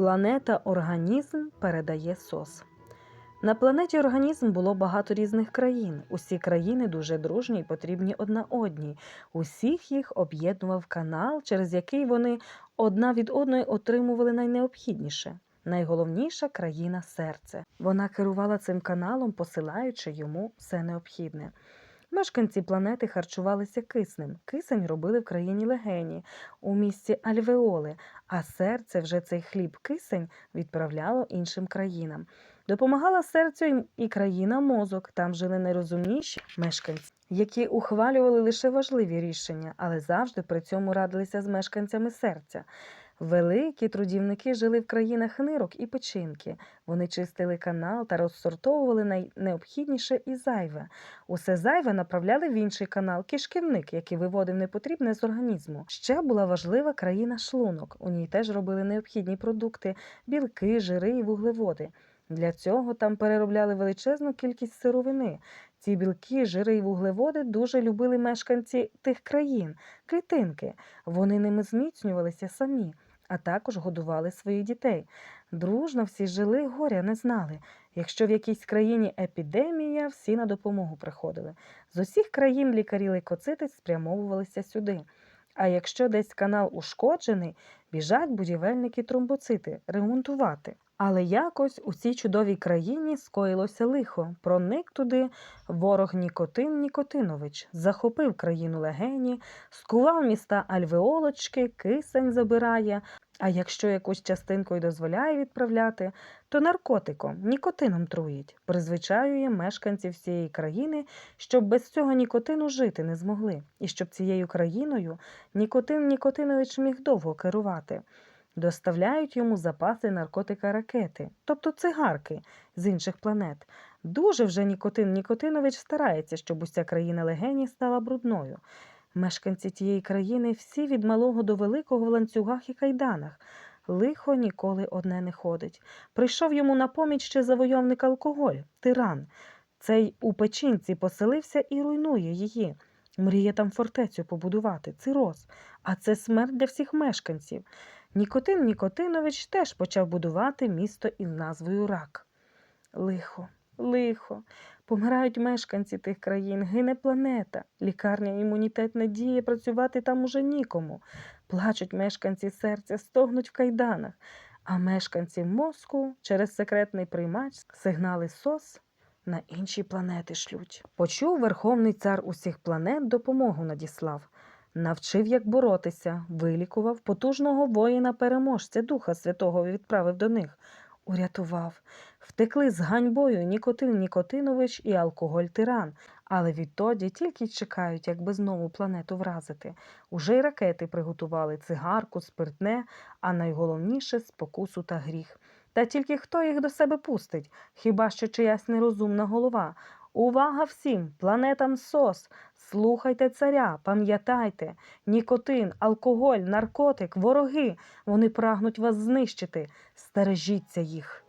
Планета Організм передає СОС. На планеті Організм було багато різних країн. Усі країни дуже дружні і потрібні одна одній. Усіх їх об'єднував канал, через який вони одна від одної отримували найнеобхідніше. Найголовніша країна серце. Вона керувала цим каналом, посилаючи йому все необхідне. Мешканці планети харчувалися киснем. Кисень робили в країні легені у місті Альвеоли, а серце вже цей хліб кисень відправляло іншим країнам. Допомагала серцю і країна мозок. Там жили найрозумніші мешканці, які ухвалювали лише важливі рішення, але завжди при цьому радилися з мешканцями серця. Великі трудівники жили в країнах нирок і печінки. Вони чистили канал та розсортовували найнеобхідніше і зайве. Усе зайве направляли в інший канал кишківник, який виводив непотрібне з організму. Ще була важлива країна шлунок. У ній теж робили необхідні продукти білки, жири і вуглеводи. Для цього там переробляли величезну кількість сировини. Ці білки, жири і вуглеводи дуже любили мешканці тих країн, клітинки. Вони ними зміцнювалися самі, а також годували своїх дітей. Дружно всі жили, горя не знали. Якщо в якійсь країні епідемія, всі на допомогу приходили. З усіх країн лікарі лейкоцити спрямовувалися сюди. А якщо десь канал ушкоджений, біжать будівельники тромбоцити ремонтувати. Але якось у цій чудовій країні скоїлося лихо. Проник туди ворог Нікотин Нікотинович, захопив країну легені, скував міста Альвеолочки, кисень забирає. А якщо якусь частинку й дозволяє відправляти, то наркотиком, нікотином труїть, призвичаює мешканців всієї країни, щоб без цього нікотину жити не змогли, і щоб цією країною Нікотин Нікотинович міг довго керувати. Доставляють йому запаси наркотика ракети, тобто цигарки з інших планет. Дуже вже Нікотин Нікотинович старається, щоб уся країна легені стала брудною. Мешканці тієї країни всі від малого до великого в ланцюгах і кайданах. Лихо ніколи одне не ходить. Прийшов йому на поміч ще завойовник алкоголь, тиран. Цей у печінці поселився і руйнує її. Мріє там фортецю побудувати, цироз. А це смерть для всіх мешканців. Нікотин Нікотинович теж почав будувати місто із назвою Рак. Лихо, лихо. Помирають мешканці тих країн, гине планета, лікарня імунітет не діє, працювати там уже нікому. Плачуть мешканці серця, стогнуть в кайданах, а мешканці мозку через секретний приймач сигнали СОС на інші планети шлють. Почув верховний цар усіх планет, допомогу надіслав. Навчив, як боротися, вилікував потужного воїна-переможця Духа Святого відправив до них, урятував. Втекли з ганьбою Нікотин Нікотинович і алкоголь тиран, але відтоді тільки чекають, якби знову планету вразити. Уже й ракети приготували цигарку, спиртне, а найголовніше спокусу та гріх. Та тільки хто їх до себе пустить? Хіба що чиясь нерозумна голова? Увага всім, планетам СОС! Слухайте царя, пам'ятайте, нікотин, алкоголь, наркотик, вороги. Вони прагнуть вас знищити. Стережіться їх.